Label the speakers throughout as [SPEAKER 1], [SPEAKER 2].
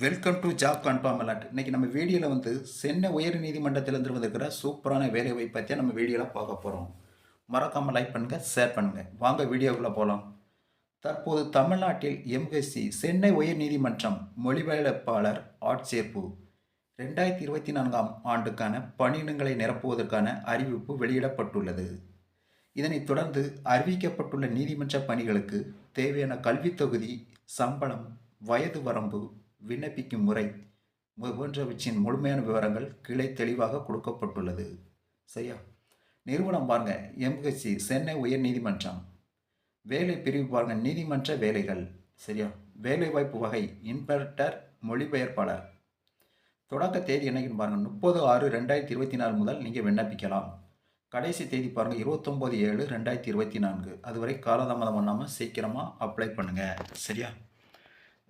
[SPEAKER 1] Welcome to job confirm alert இன்னைக்கு நம்ம வீடியோவில் வந்து சென்னை உயர் நீதிமன்றத்திலிருந்து வந்திருக்கிற சூப்பரான வேலையை பற்றியா நம்ம வீடியோவில் பார்க்க போகிறோம் மறக்காமல் லைக் பண்ணுங்கள் ஷேர் பண்ணுங்கள் வாங்க வீடியோக்குள்ளே போகலாம் தற்போது தமிழ்நாட்டில் எம்எஸ்சி சென்னை உயர் நீதிமன்றம் மொழிபெயர்ப்பாளர் ஆட்சேர்ப்பு. ரெண்டாயிரத்தி இருபத்தி நான்காம் ஆண்டுக்கான பணியிடங்களை நிரப்புவதற்கான அறிவிப்பு வெளியிடப்பட்டுள்ளது. இதனைத் தொடர்ந்து அறிவிக்கப்பட்டுள்ள நீதிமன்ற பணிகளுக்கு தேவையான கல்வித் தொகுதி சம்பளம் வயது வரம்பு விண்ணப்பிக்கும் முறை போன்றவற்றின் முழுமையான விவரங்கள் கீழே தெளிவாக கொடுக்கப்பட்டுள்ளது. சரியா? நிறுவனம் பாருங்க. எம்ஹெச்சி சென்னை உயர் நீதிமன்றம் வேலை பிரிவு பாருங்க. நீதிமன்ற வேலைகள். சரியா? வேலைவாய்ப்பு வகை. இன்பர்டர் மொழிபெயர்ப்பாளர். தொடக்க தேதி என்னைக்குன்னு பாருங்க. முப்பது ஆறு ரெண்டாயிரத்தி இருபத்தி நாலு முதல் நீங்கள் விண்ணப்பிக்கலாம். கடைசி தேதி பாருங்க. இருபத்தொம்போது ஏழு ரெண்டாயிரத்தி இருபத்தி நான்கு. அதுவரை காலதாமதம் பண்ணாமல் சீக்கிரமாக அப்ளை பண்ணுங்கள் சரியா?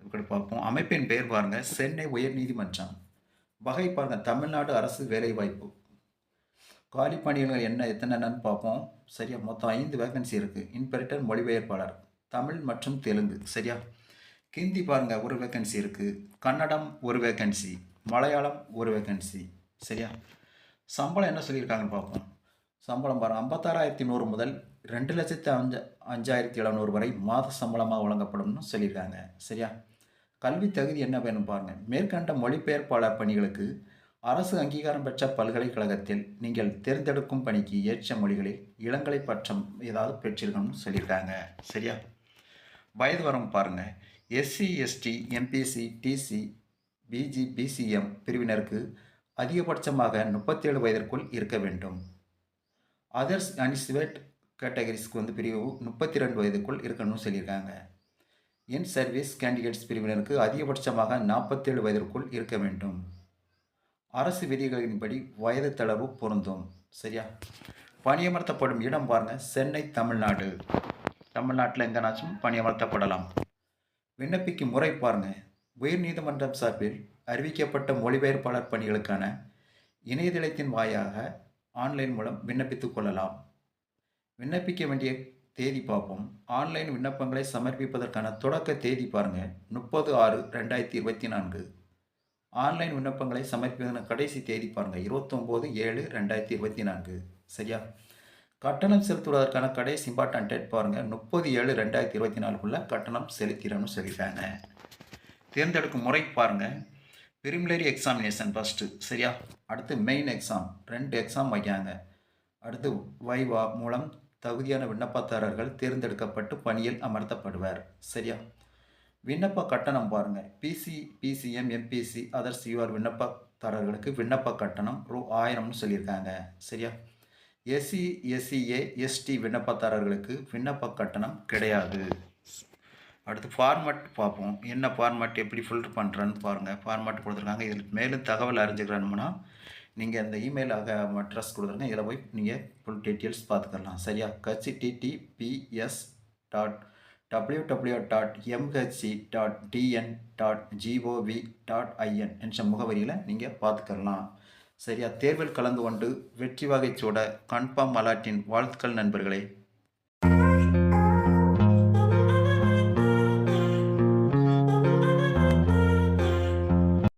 [SPEAKER 1] இப்படி பார்ப்போம். அமைப்பின் பெயர் பாருங்க. சென்னை உயர் நீதிமன்றம். வகை பாருங்க. தமிழ்நாடு அரசு வேலைவாய்ப்பு. காலி பணியிடங்கள் என்ன எத்தனைன்னு பார்ப்போம். சரியா? மொத்தம் ஐந்து வேகன்சி இருக்குது இன்பெரிட்டர் மொழிபெயர்ப்பாளர். தமிழ் மற்றும் தெலுங்கு. சரியா? ஹிந்தி பாருங்க. ஒரு வேகன்சி இருக்குது கன்னடம் ஒரு வேகன்சி மலையாளம் ஒரு வேகன்சி சரியா? சம்பளம் என்ன சொல்லியிருக்காங்கன்னு பார்ப்போம். சம்பளம் பாருங்க. ஐம்பத்தாறாயிரத்தி நூறு முதல் ரெண்டு லட்சத்தி அஞ்சு அஞ்சாயிரத்தி எழுநூறு வரை மாத சம்பளமாக வழங்கப்படும்னு சொல்லியிருக்காங்க. சரியா? கல்வி தகுதி என்ன வேணும் பாருங்கள் மேற்கண்ட மொழிபெயர்ப்பாளர் பணிகளுக்கு அரசு அங்கீகாரம் பெற்ற பல்கலைக்கழகத்தில் நீங்கள் தேர்ந்தெடுக்கும் பணிக்கு ஏற்ற மொழிகளில் இளங்கலை பட்டம் ஏதாவது பெற்றிருக்கணும்னு சொல்லியிருக்காங்க. சரியா? வயது வரம் பாருங்கள் SC ST MBC DC BG BCM பிரிவினருக்கு அதிகபட்சமாக முப்பத்தேழு வயதிற்குள் இருக்க வேண்டும். அதர்ஸ் அனிஸ்வேட் கேட்டகரிஸ்க்கு வந்து பிரிவு முப்பத்தி ரெண்டு வயதுக்குள் இருக்கணும்னு சொல்லியிருக்காங்க. என் சர்வீஸ் கேண்டிடேட்ஸ் பிரிவினருக்கு அதிகபட்சமாக நாற்பத்தேழு வயதிற்குள் இருக்க வேண்டும். அரசு விதிகளின்படி வயது தளர்வு பொருந்தும். சரியா? பணியமர்த்தப்படும் இடம் பாருங்க சென்னை தமிழ்நாடு. தமிழ்நாட்டில் எங்கேனாச்சும் பணியமர்த்தப்படலாம். விண்ணப்பிக்கும் முறை பாருங்க. உயர் நீதிமன்றம் சார்பில் அறிவிக்கப்பட்ட மொழிபெயர்ப்பாளர் பணிகளுக்கான இணையதளத்தின் வாயாக ஆன்லைன் மூலம் விண்ணப்பித்துக் கொள்ளலாம். விண்ணப்பிக்க வேண்டிய தேதி பார்ப்போம். ஆன்லைன் விண்ணப்பங்களை சமர்ப்பிப்பதற்கான தொடக்க தேதி பாருங்கள் முப்பது ஆறு ரெண்டாயிரத்தி இருபத்தி நான்கு. ஆன்லைன் விண்ணப்பங்களை சமர்ப்பிப்பதற்கான கடைசி தேதி பாருங்கள் இருபத்தொம்போது ஏழு ரெண்டாயிரத்தி இருபத்தி நான்கு. சரியா? கட்டணம் செலுத்துவதற்கான கடைசி இம்பார்ட்டன்ட் டேட் பாருங்கள் முப்பது ஏழு ரெண்டாயிரத்தி இருபத்தி நாலுக்குள்ளே கட்டணம் செலுத்திடணும்னு சொல்லிட்டாங்க. தேர்ந்தெடுக்கும் முறை பாருங்கள் பிரிமிலரி எக்ஸாமினேஷன் ஃபஸ்ட்டு சரியா? அடுத்து மெயின் எக்ஸாம் ரெண்டு எக்ஸாம் வைக்காங்க அடுத்து வைவா மூலம் தகுதியான விண்ணப்பதாரர்கள் தேர்ந்தெடுக்கப்பட்டு பணியில் அமர்த்தப்படுவர். சரியா? விண்ணப்ப கட்டணம் பாருங்க. BC BCM MBC others UR விண்ணப்பதாரர்களுக்கு விண்ணப்ப கட்டணம் ரூ. ஆயிரம்னு சொல்லியிருக்காங்க. சரியா? எஸ்சி எஸ்சிஏ எஸ்டி விண்ணப்பதாரர்களுக்கு விண்ணப்ப கட்டணம் கிடையாது. அடுத்து ஃபார்மட் பார்ப்போம். என்ன ஃபார்மட் எப்படி ஃபில்டர் பண்ணுறேன்னு பாருங்கள் ஃபார்மட் கொடுத்துருக்காங்க. இதில் மேலும் தகவல் அறிஞ்சுக்கிறோம்னா நீங்கள் இந்த இமெயில் அட்ரஸ் கொடுத்துருங்க. இதில் போய் நீங்கள் ஃபுல் டீட்டெயில்ஸ் பார்த்துக்கலாம் சரியா? கட்சி TTPS dot W W dot MHC dot TN dot GOV dot IN என்ற முகவரியில் நீங்கள் பார்த்துக்கலாம் சரியா? தேர்வில் கலந்து கொண்டு வெற்றி வகை சூட கன்ஃபார்ம் அலாட்டின் வாழ்த்துக்கள் நண்பர்களே.